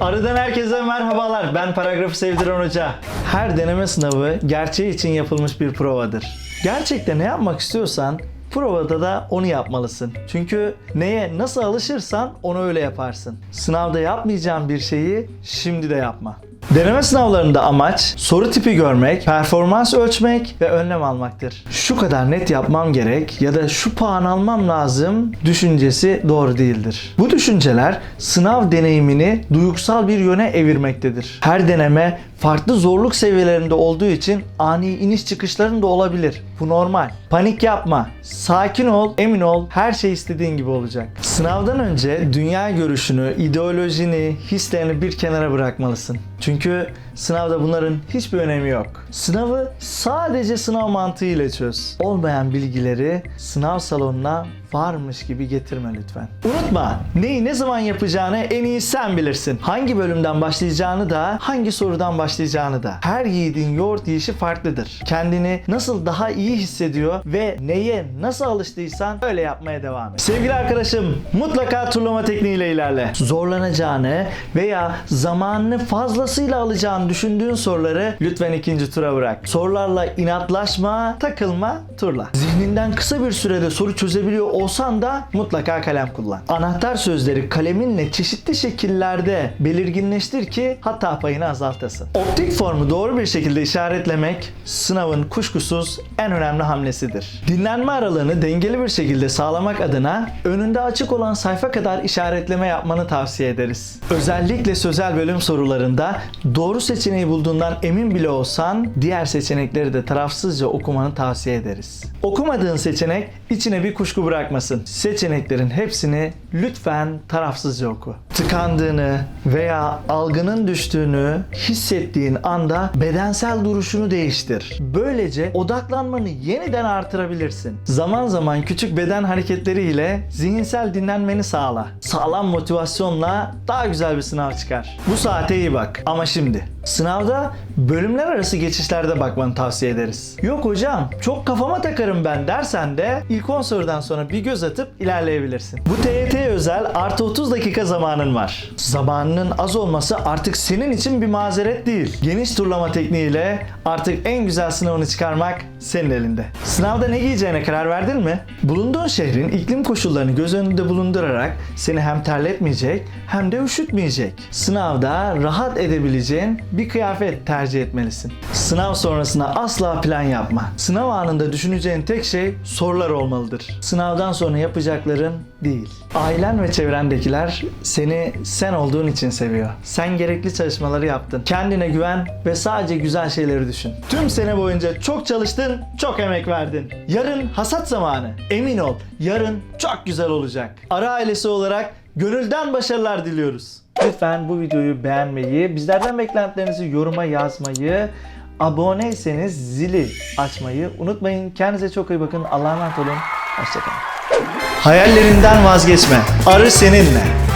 Arı'dan herkese merhabalar. Ben paragrafı sevdiren hoca. Her deneme sınavı gerçeği için yapılmış bir provadır. Gerçekte ne yapmak istiyorsan provada da onu yapmalısın. Çünkü neye nasıl alışırsan onu öyle yaparsın. Sınavda yapmayacağın bir şeyi şimdi de yapma. Deneme sınavlarında amaç soru tipi görmek, performans ölçmek ve önlem almaktır. Şu kadar net yapmam gerek ya da şu puan almam lazım düşüncesi doğru değildir. Bu düşünceler sınav deneyimini duygusal bir yöne evirmektedir. Her deneme farklı zorluk seviyelerinde olduğu için ani iniş çıkışların da olabilir. Bu normal. Panik yapma. Sakin ol, emin ol. Her şey istediğin gibi olacak. Sınavdan önce dünya görüşünü, ideolojini, hislerini bir kenara bırakmalısın. Çünkü sınavda bunların hiçbir önemi yok. Sınavı sadece sınav mantığıyla çöz. Olmayan bilgileri sınav salonuna varmış gibi getirme lütfen. Unutma, neyi ne zaman yapacağını en iyi sen bilirsin. Hangi bölümden başlayacağını da, hangi sorudan başlayacağını da. Her yiğidin yoğurt yiyişi farklıdır. Kendini nasıl daha iyi hissediyor ve neye nasıl alıştıysan öyle yapmaya devam et. Sevgili arkadaşım, mutlaka turlama tekniğiyle ilerle. Zorlanacağını veya zamanını fazlasıyla alacağını düşündüğün soruları lütfen ikinci tura bırak. Sorularla inatlaşma, takılma, turla. Zihninden kısa bir sürede soru çözebiliyor olsan da mutlaka kalem kullan. Anahtar sözleri kaleminle çeşitli şekillerde belirginleştir ki hata payını azaltasın. Optik formu doğru bir şekilde işaretlemek sınavın kuşkusuz en önemli hamlesidir. Dinlenme aralığını dengeli bir şekilde sağlamak adına önünde açık olan sayfa kadar işaretleme yapmanı tavsiye ederiz. Özellikle sözel bölüm sorularında doğru seçeneği bulduğundan emin bile olsan diğer seçenekleri de tarafsızca okumanı tavsiye ederiz. Okumadığın seçenek içine bir kuşku bırakmasın. Seçeneklerin hepsini lütfen tarafsızca oku. Tıkandığını veya algının düştüğünü hissettiğin anda bedensel duruşunu değiştir. Böylece odaklanmanı yeniden artırabilirsin. Zaman zaman küçük beden hareketleriyle zihinsel dinlenmeni sağla. Sağlam motivasyonla daha güzel bir sınav çıkar. Bu saate iyi bak. Ama şimdi sınavda bölümler arası geçişlerde bakmanı tavsiye ederiz. Yok hocam çok kafama takarım ben dersen de ilk 10 sorudan sonra bir göz atıp ilerleyebilirsin. Bu TYT özel artı 30 dakika zamanın var. Zamanının az olması artık senin için bir mazeret değil. Geniş turlama tekniğiyle artık en güzel sınavını çıkarmak senin elinde. Sınavda ne giyeceğine karar verdin mi? Bulunduğun şehrin iklim koşullarını göz önünde bulundurarak seni hem terletmeyecek hem de üşütmeyecek. Sınavda rahat edebileceğin bir kıyafet tercih etmelisin. Sınav sonrasında asla plan yapma. Sınav anında düşüneceğin tek şey sorular olmalıdır. Sınavdan sonra yapacakların değil. Ailen ve çevrendekiler sen olduğun için seviyor. Sen gerekli çalışmaları yaptın. Kendine güven ve sadece güzel şeyleri düşün. Tüm sene boyunca çok çalıştın, çok emek verdin. Yarın hasat zamanı. Emin ol, yarın çok güzel olacak. Ara ailesi olarak gönülden başarılar diliyoruz. Lütfen bu videoyu beğenmeyi, bizlerden beklentilerinizi yoruma yazmayı, aboneyseniz zili açmayı unutmayın. Kendinize çok iyi bakın. Allah'a emanet olun. Hoşçakalın. Hayallerinden vazgeçme. Arı seninle.